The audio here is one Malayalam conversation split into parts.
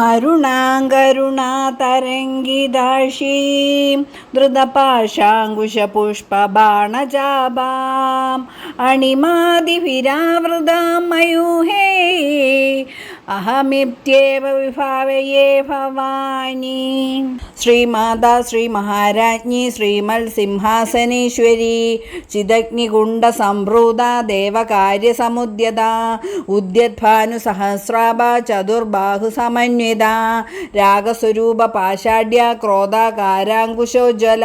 അരുണാങ്കരുണാതരംഗിതാക്ഷീം ധൃതപാശാങ്കുശപുഷ്പബാണജാപാം അണിമാതിവിരാവൃതാം മയൂഹേ അഹമിത്യേവ വിഭാവയേ ഭവാനി. ശ്രീമാതാ ശ്രീ മഹാരാജ്ഞി ശ്രീമൽ സിംഹാസനേശ്വരി ചിദഗ്നികുണ്ട സംഭ്രൂത ദേവകാര്യസമുദ്യത ഉദ്യദ്ഭാനു സഹസ്രാഭ ചതുർബാഹു സമന്വിത രാഗസ്വരൂപ പാഷാഢ്യ ക്രോധാകാരാങ്കുശോജ്വല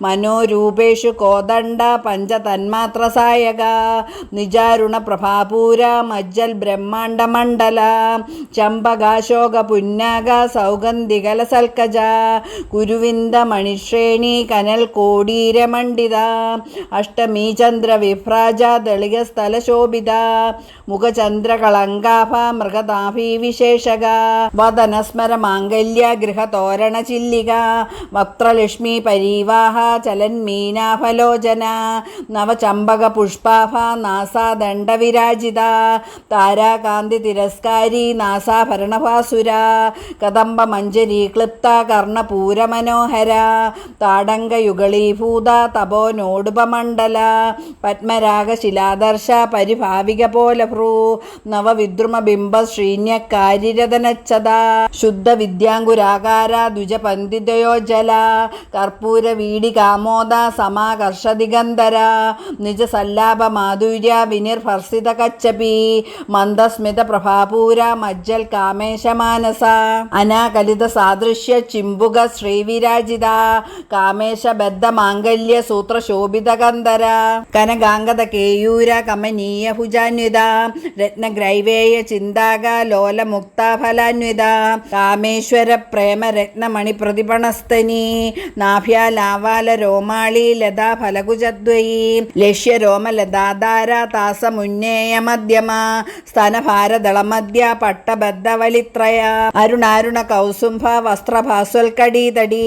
മനോരൂപേഷു കോദണ്ഡ പഞ്ചതന്മാത്ര സായക നിജാരുണ പ്രഭാപൂര മജ്ജൽ ബ്രഹ്മാണ്ഡമണ്ഡല ചമ്പകാശോക പുന്നാക സൗഗന്ധി കലസൽക്കജ കുരുവിന്ദ മണിശ്രേണി കനൽ കോടീരമണ്ഡിത അഷ്ടമീ ചന്ദ്ര വിഭ്രാജ ദളിക സ്ഥലശോഭിത മുഖചന്ദ്രകളങ്കാഭ മൃഗതാഭി വിശേഷക വദനസ്മര മാംഗല്യ ഗൃഹതോരണ ചില്ലിക വക്ത്രലക്ഷ്മി പരീവാഹ ചലന്മീനാഫലോചന നവചമ്പക പുഷ്പാഭ നാസാദണ്ഡ വിരാജിത താരാകാന്തി തിരസ്കാരി നാസാഭരണഭാസുര കദംബ മഞ്ജരി ക്ലിപ്ത കർണപൂര മനോഹര താടങ്കയുഗളീഭൂത പത്മരാഗ ശിലാദർശ പരിഭാവിക പോലെ ഭ്രൂ നവവിദ്രുമ ബിംബ ശ്രീന്യക്കാരിരതനച്ചത ശുദ്ധ വിദ്യാങ്കുരാകാര ദ്വിജപന്തിതയോജല കർപ്പൂര വീടി കാമോദ നിജ സല്ലാപ മാധുര്യ വിനിർഭർസിത കച്ചപി മന്ദസ്മിത പ്രഭാപൂര മജ്ജൽ കാമേശമാനസ അനാകലിത സാദൃശ്യ ചിമ്പുക ശ്രീവിരാജിത. കാമേശ ബദ്ധ മാംഗല്യ സൂത്ര ശോഭിത ഗന്ധര. കനകാംഗത കേയൂര കമനീയ ഭുജാന്വിത. രത്നഗ്രൈവേയ ചിന്താക ലോല മുക്താഫലാന്വിത കാമേശ്വര പ്രേമ രത്നമണി പ്രതിപണസ്തനി നാഭ്യാലാവാല രോമാളി ലതാ ഫലകുജദ്വയി ലക്ഷ്യ രോമലതാധാര താസമുന്നേയ മധ്യമ. സ്തനഭാരദളമധ്യ പട്ടബദ്ധവലിത്രയ അരുണാരുണ കൗസുംഭ വസ്ത്രഭാസ്വൽക്കടീതടി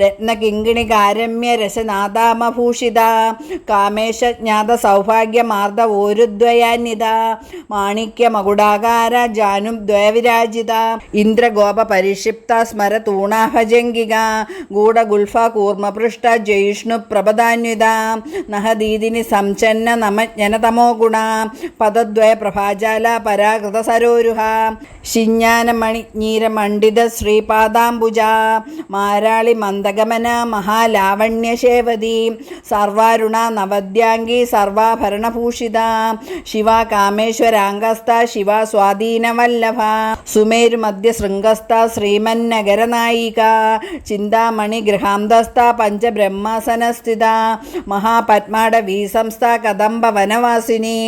രത്നകിങ്കിണി കാരമ്യ രസനാദാമഭൂഷിത കാമേശജ്ഞാത സൗഭാഗ്യമാർദ്ദ ഓരുദ്വയാന്യത മാണിക്യ മകുടാകാര ജാനും ദ്വയവിരാജിത ഇന്ദ്രഗോപ പരിക്ഷിപ്ത സ്മര തൂണാഭജംഗിക ഗൂഢഗുൽഫ കൂർമ്മപൃഷ്ട ജയിഷ്ണു പ്രഭദാന്വിത നഹദീദിനി സംചന്ന നമജ്ഞനതമോ ഗുണ പദദ്വയ പ്രഭാജാല പരാകൃത സരോരുഹ ശിഞ്ഞാനമണി നീരമണ്ഡിത ശ്രീപാദാംബുജ. മാരാളി മന്ദഗമന മഹാലാവണ്യശേവതി. സർവാരുണ നവദ്യാംഗി സർവാഭരണഭൂഷിത. ശിവ കാമേശ്വരാംഗസ്ഥ ശിവ സ്വാധീനവല്ലഭ. സുമേരു മധ്യ ശൃംഗസ്ഥ ശ്രീമന്നഗരനായിക. ചിന്താമണി ഗൃഹാന്തസ്ഥ പഞ്ചബ്രഹ്മാസനസ്ഥിത. മഹാപത്മാട വീസംസ്ഥ കദംബ വനവാസിനി.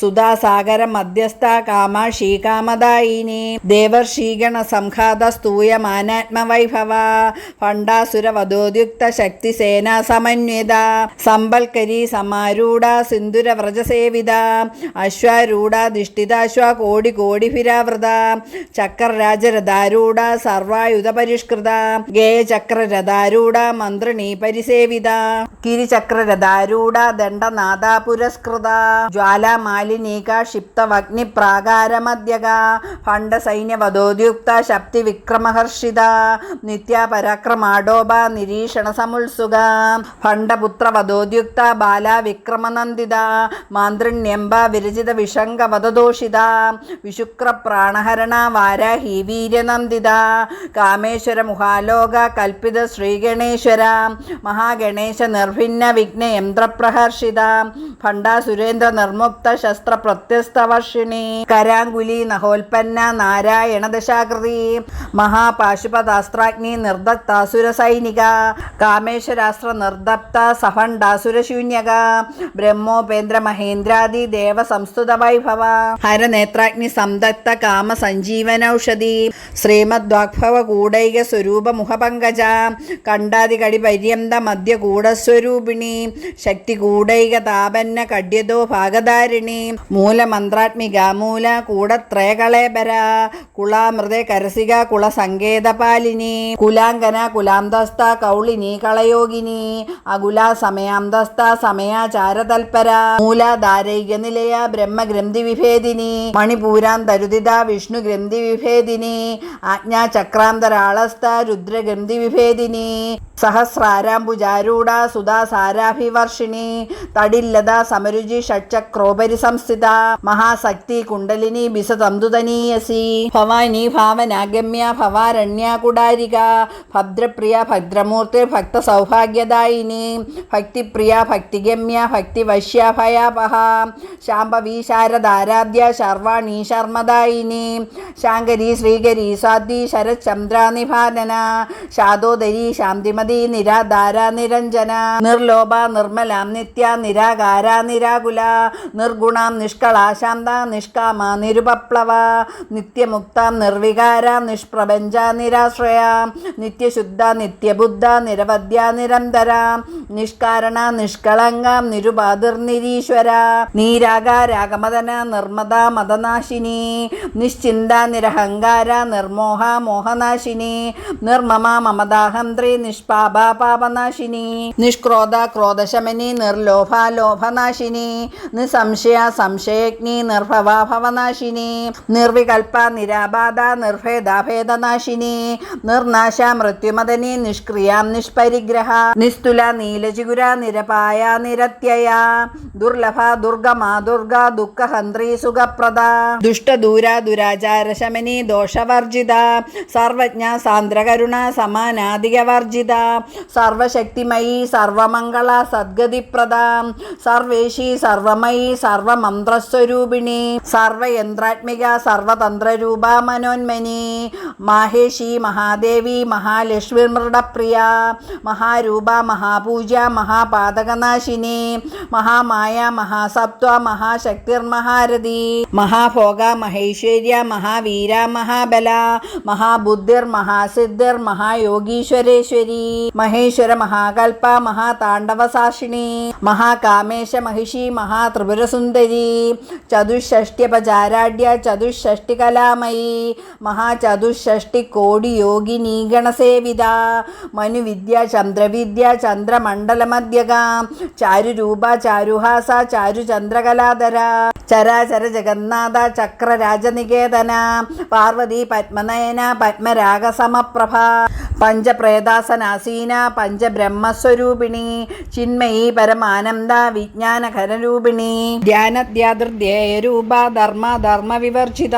സുധാസാഗര മധ്യസ്ഥ കാമാക്ഷി കാമദായിനി ദേവർഷീഗണ സംഘാത സ്തൂയമാനാത്മവൈഭവ. മാനാത്മവൈഭവ വധോദ്യുക്ത ശക്തി സേനാ സമന്വിത. സമ്പൽക്കരി സമാരൂഢ സിന്ധുര വ്രജസേവിത അശ്വാരൂഢാധിഷ്ഠിതാശ്വ കോടി കോടിഭിരാവൃത ചക്രരാജരഥാരൂഢ സർവായുധ പരിഷ്കൃത ഗേയചക്രരഥാരൂഢ മന്ത്രിണി പരിസേവിത കിരിചക്രരഥാരൂഢ ദണ്ഡനാഥ പുരസ്കൃത ജ്വാലാമാലിനീക ക്ഷിപ്തവഗ്നി പ്രാകാരമധ്യക സൈന്യ വധോദ്യുക്ത ശക്തി വിക്രമഹർഷിത നിത്യ പരാക്രമാഡോപ നിരീക്ഷണ സമുത്സുക ഭണ്ഡപുത്ര വധോദ്യുക്ത ബാല വിക്രമനന്ദിത മാന്ത്രിണ്യംബ വിരചിത വിഷംഗ വധദോഷിത വിശുക്ര പ്രാണഹരണ വാരാഹി വീര്യനന്ദിത കാമേശ്വര മുഹാലോക കൽപ്പിത ശ്രീഗണേശ്വര മഹാഗണേശ നിർഭിന്ന വിഘ്ന യന്ത്രപ്രഹർഷിത ഭണ്ഡ സുരേന്ദ്ര നിർമുക്ത ശസ്ത്ര പ്രത്യസ്തവർഷിണി കരാങ്കുലി നഹോൽപ്പന്ന നാരായണ ദശാകൃതി മഹാപാശുപതാസ്ത്രാഗ്നി നിർദത്താസുര സൈനിക കാമേശ്വരാസ്ത്ര നിർദപ്ത സഭണ്ഡാസുരശൂന്യക ബ്രഹ്മോപേന്ദ്ര മഹേന്ദ്രാദി ദേവ സംസ്തുത വൈഭവ ഹരനേത്രാഗ്നി സംദത്ത കാമ സഞ്ജീവനൌഷധി ശ്രീമദ്വാഗ്ഭവ കൂടൈക സ്വരൂപ മുഖപങ്കജ കണ്ടാതികടി പര്യന്ത മധ്യ കൂടസ്വരൂപിണി ശക്തി കൂടൈക താപന്ന കഡ്യതോ ഭാഗധാരിണി മൂലമന്ത്രാത്മിക മൂല കൂടത്രയകളേബര കുളാമൃത കരസിക കുളസങ്കേതപാലിനി കുലാങ്കന കുലാന്തസ്ഥ കൗളിനി കളയോഗിനി അകുല സമയാന്തസ്ഥ സമയാചാരതൽപര മൂലാധാരൈക നിലയ ബ്രഹ്മഗ്രന്ഥി വിഭേദിനി മണിപൂരാന്തരുദിത വിഷ്ണു ഗ്രന്ഥി വിഭേദിനി ആജ്ഞാചക്രാന്തരാളസ്ഥ രുദ്രഗ്രന്ഥി വിഭേദിനി സഹസ്രാരാംബുജാരൂഢ സുധാ സാരാഭിവർഷിണി തടില്ലത സമരുചി ഷഡ്ചക്രോപരി സംസ്ഥിത മഹാശക്തി കുണ്ടലിനി ബിസതന്തുതനീയസി ഭവാനി ഭാവനാഗമ്യ ഭവാരണ്യ കുടാരിക. ഭദ്രപ്രിയ ഭദ്രമൂർത്തി ഭക്ത സൗഭാഗ്യദായിനി ഭക്തിപ്രിയ ഭക്തിഗമ്യ ഭക്തിവശ്യ ഭയാപഹ. ശാംഭവി ശാരദാരാധ്യ ശർവാണി ശർമ്മദായിനി. ശാങ്കരി ശ്രീകരി സാധ്വി ശരചന്ദ്രാനിഭാനന ശാദോദരി ശാന്തിമതി നിരാധാര നിരഞ്ജന. നിർലോഭ നിർമ്മലാം നിത്യ നിരാകാര നിരാകുല. നിർഗുണാം നിഷ്കളാ ശാന്ത നിഷ്കാമ നിരുപപ്ലവ. നിത്യമുക്താം നിർവികാര നിഷ്പ്രപഞ്ച നിരാശ്രയ. നിത്യശുദ്ധ നിത്യബുദ്ധ നിരവധ്യ നിരന്തര. നിഷ്കാരണ നിഷ്കളങ്കാം നിരുപാതിർനിരീശ്വര നീരാഗ രാഗമദന നിർമ്മത മതനാശിനി നിശ്ചിന്ത നിരഹങ്കാര നിർമോഹ മോഹനാശിനി നിർമ്മമ മമതാഹന്ത്രി നിഷ്പാപ പാപനാശിനി നിഷ്ക്രോധ ക്രോധശമനി നിർലോഭ ലോഭനാശിനി നിസംശയ സംശയജ്ഞി നിർഭവ ഭവനാശിനി നിർവികൽപ നിരാബാധ നിർഭേദാഭേദനാശിനി നിർനാശ മൃത്യുമദനി നിഷ്ക്രിയാം നിഷ്പരിഗ്രഹ നിസ്തുല നീലചിഗുര നിരപായ നിരത്യയ. ദുർലഭ ദുർഗമാ ദുർഗ ദുഃഖഹന്ത്രി സുഖപ്രദ. ദുഷ്ടദൂര ദുരാചാരശമനി ദോഷവർജിത. സർവജ്ഞ സാന്ദ്രകരുണ സമാനാധികവർജിത. സർവശക്തിമയി സർവമംഗള സദ്ഗതിപ്രദ. സർവേശി സർവമയി സർവമന്ത്രസ്വരൂപിണി. സർവയന്ത്രാത്മിക സർവതന്ത്രരൂപ മനോന്മനി. മാഹേഷി മഹാദേവി മഹാലക്ഷ്മി മൃഡപ്രിയ മഹാരൂപ മഹാപൂജ. മഹാപാതകനാശിനി മഹാമായ മഹാസത്വ മഹാശക്തിർമഹാരഥി മഹാഭോഗ മഹേശ്വര്യ മഹാവീര മഹാബല മഹാബുദ്ധിർ മഹാസിദ്ധിർ മഹായോഗീശ്വരേശ്വരി മഹേശ്വര മഹാകൽപ മഹാതാണ്ഡവസാക്ഷിണി മഹാകാമേശ മഹിഷി മഹാത്രിപുരസുന്ദരി ചതുഷ്ഷ്ട്യപചാരാഢ്യ ചതുഷ്ഷ്ടികലാമയി മഹാചതുഷ്ഷ്ടി കോടി യോഗിനി ഗണസേവിത മനുവിദ്യ ചന്ദ്രവിദ്യ ചന്ദ്രമണ്ഡലമധ്യക ചാരുരൂപ ചാരുഹാസ ചാരുചന്ദ്രകലാധര ചരാചര ജഗന്നാഥ ചക്രരാജനികേതന പാർവതി പത്മനയന പത്മരാഗസമപ്രഭ പഞ്ചപ്രേതാസനാസീന പഞ്ചബ്രഹ്മസ്വരൂപിണി ചിന്മയി പരമാനന്ദ വിജ്ഞാനഖരരൂപിണി ധ്യാനദ്യാതൃധ്യേയരൂപ ധർമ്മ ധർമ്മ വിവർജിത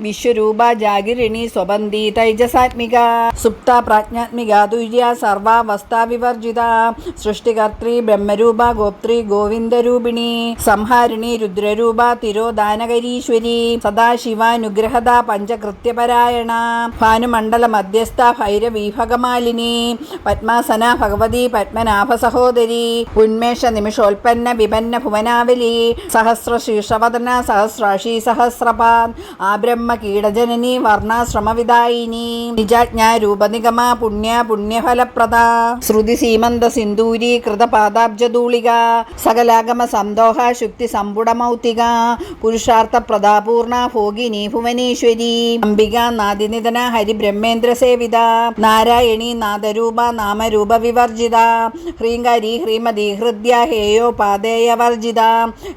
വിശ്വരൂപ ജാഗിരിണി സ്വബന്ധി തൈജസാത്മിക സുപ്ത പ്രാജ്ഞാത്മിക തുര്യ സർവാവസ്ഥ വിവർജിത സൃഷ്ടികർത്തി ബ്രഹ്മരൂപ ഗോപ്ത്രി ഗോവിന്ദരൂപിണി സംഹാരിണി രുദ്രരൂപ തിരോദാനകരീശ്വരി സദാശിവാനുഗ്രഹത പഞ്ചകൃത്യപരായണ ഭാനുമണ്ഡല മധ്യസ്ഥ ഭൈരവീഭഗമാലിനി പത്മാസന ഭഗവതി പത്മനാഭ സഹോദരി ഉന്മേഷ നിമിഷോൽപ്പന്ന വിപന്ന ഭുവനാവലി സഹസ്ര ശീർഷവദന സഹസ്രാശി സഹസ്രപാൻ ആബ്രഹ്മ ബ്രഹ്മ കീടജനനി വർണാശ്രമവിദായിനി നിജാജ്ഞാ രൂപനിഗമ പുണ്യ പുണ്യഫലപ്രദ ശ്രുതി സീമന്ത സിന്ദൂരി കൃതപാദാബ്ജധൂളിക സകലാഗമ സന്തോഹ ശുക്തി സമ്പുടമൗത്തിക പുരുഷാർത്ഥ പ്രതാപൂർണ ഭോഗിനി ഭുവനേശ്വരി അംബിക നാദിനിധന ഹരിബ്രഹ്മേന്ദ്ര സേവിത നാരായണി നാദരൂപ നാമരൂപ വിവർജിത ഹ്രീങ്കാരി ഹ്രീമതി ഹൃദ്യ ഹേയോ വർജിത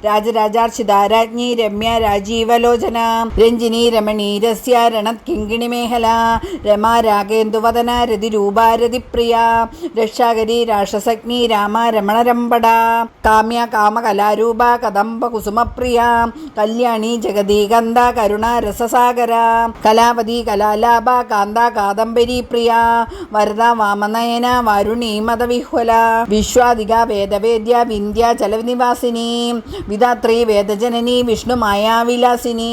രാജരാജാർച്ചിത രാജ്ഞി രമ്യ രാജീവലോചന രഞ്ജിനി രമണീരസ്യ രണത് കിങ്കിണി മേഖല രമ രാഗേന്ദുവദന രതിരൂപ രതിപ്രിയ രക്ഷാകരി രാക്ഷസഗ്നി രാമ രമണരമ്പട കാമ്യ കാമകലാരൂപ കദംബ കുസുമപ്രിയ കല്യാണി ജഗദീകന്ത കരുണ രസസാഗര കലാപതി കലാലാഭ കാന്ത കാദംബരി പ്രിയ വരദ വാമനയന വാരുണി മതവിഹ്വല വിശ്വാദിക വേദവേദ്യ വിന്ധ്യ ചലനിവാസിനി വിധാത്രി വേദജനനി വിഷ്ണു മായാവിലാസിനി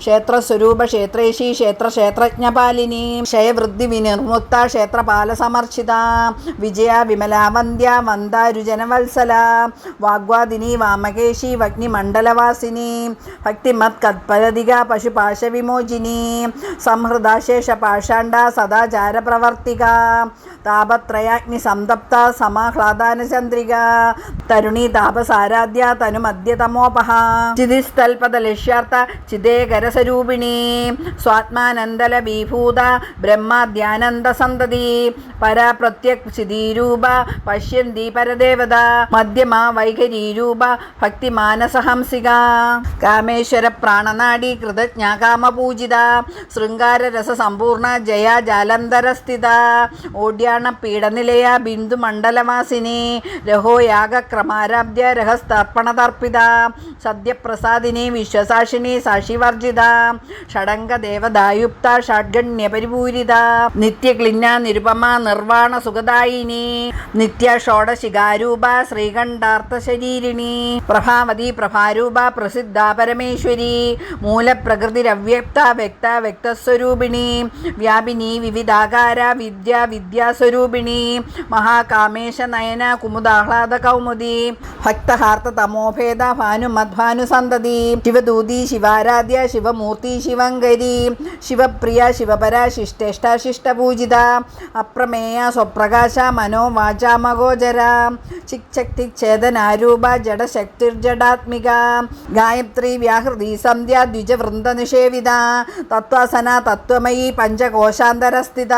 ക്ഷേത്രസ്വരൂപ ക്ഷേത്രേശി ക്ഷേത്ര ക്ഷേത്രജ്ഞപാലിനി ക്ഷയവൃദ്ധി വിനിർമുക്ത ക്ഷേത്രപാല സമർച്ചിത വിജയ വിമലാവന്ധ്യ വന്ദാരുജനവത്സല വാഗ്വാദിനി വാമകേശി വഗ്നിമണ്ഡലവാസിനി. ഭക്തിമത് കത്പരതിക പശുപാശ വിമോചിനി സംഹൃദാശേഷ പാഷാണ്ഡ സദാചാര പ്രവർത്തക വർത്തിക താപത്രയാഗ്നി സംതപ്ത സമാഹ്ലാദാന ചന്ദ്രിക തരുണി താപസാരാധ്യ തനു മധ്യതമോപഹ ചിതിസ്ഥൽപദ ലക്ഷ്യാർത്ഥ ചിതേകരസ്വരൂപിണി. സ്വാത്മാനന്ദല വിഭൂത ബ്രഹ്മാദ്യാനന്ദ സന്തതി. പരാപ്രത്യക് ചിതീരൂപ പശ്യന്തി പരദേവത മധ്യമ വൈഖരീരൂപ ഭക്തിമാനസഹംസിക കാമേശ്വര പ്രാണനാടി കൃതജ്ഞ കാമപൂജിത ശൃംഗാരരസ സമ്പൂർണ ജയ ജാലന്ധരസ്ഥിത ഓഡ്യാണ പീഡനിലയ ബിന്ദു മണ്ഡലവാസിനി രഹോയാഗക്രമാരാബ്ദ്യ രഹസ്തർപ്പണതർപ്പിത സദ്യപ്രസാദിനി വിശ്വസാക്ഷിണി സാക്ഷിവർജിത ഷഡംഗ ദേവദായുക്ത ഷഡ്ഗണ്യപരിപൂരിത നിത്യക്ലിന്ന നിരുപമ നിർവാണ സുഖദായിനി നിത്യ ഷോഡശികാരൂപ ശ്രീകണ്ഠാർത്ഥ ശരീരിണി പ്രഭാവതി പ്രഭാരൂപ പ്രസിദ്ധ പരമേശ്വരി മൂലപ്രകൃതി മൂലപ്രകൃതിരവ്യക്ത വ്യക്ത വ്യക്തസ്വരൂപിണി വ്യാപിനി വിവിധാകാര വിദ്യ വിദ്യാസ്വരൂപിണി മഹാകാമേശ നയന കുമുദാഹ്ലാദ കൗമുദി ഭക്തഹാർത്ത തമോഭേദ ഭാനു മദ്ഭാനു സന്തതി ശിവദൂതി ശിവാരാധ്യ ശിവമൂർത്തി ശിവങ്കരി ശിവപ്രിയ ശിവപര ശിഷ്ടേഷ്ട ശിഷ്ടപൂജിത അപ്രമേയ സ്വപ്രകാശ മനോവാചാമഗോചര ചിക്ശക്തി ഛേദനാരൂപ ജഡശക്തിർജടാത്മിക ഗായത്രി വ്യാഹൃതി സന്ധ്യ ദ്വിജവൃന്ദ നിഷേവിത തത്വാസന തത്വമയി പഞ്ചകോശാന്തരസ്ഥിത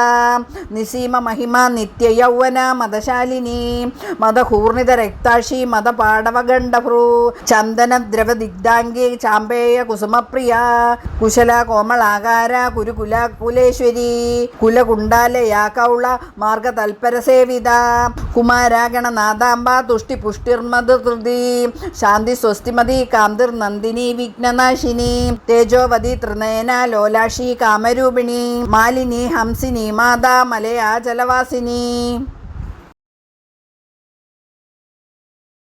നിസീമ മഹിമ നിത്യയൗവന മതശാലിനി മതഹൂർണിത രക്താക്ഷി മതപാടവഗണ്ഡഭ്രു ദിഗ്ധാംഗി ചാമ്പേയ കുസുമപ്രിയ കുശല കോമളാകാര കുരുകുല കുലേശ്വരി കുലകുണ്ടാലയാ കൗള മാർഗതൽപര സേവിത കുമാരാഗണനാഥാംബ തുഷ്ടി പുഷ്ടിർമധുകൃതി ശാന്തി സ്വസ്തിമതി കാന്തിർ നന്ദിനി വിഘ്നനാശിനി തേജോവതി ത്രിനയന ലോലാക്ഷി കാമരൂപിണി മാലിനി ഹംസിനി മാതാ മലയാ ജലവാസിനി.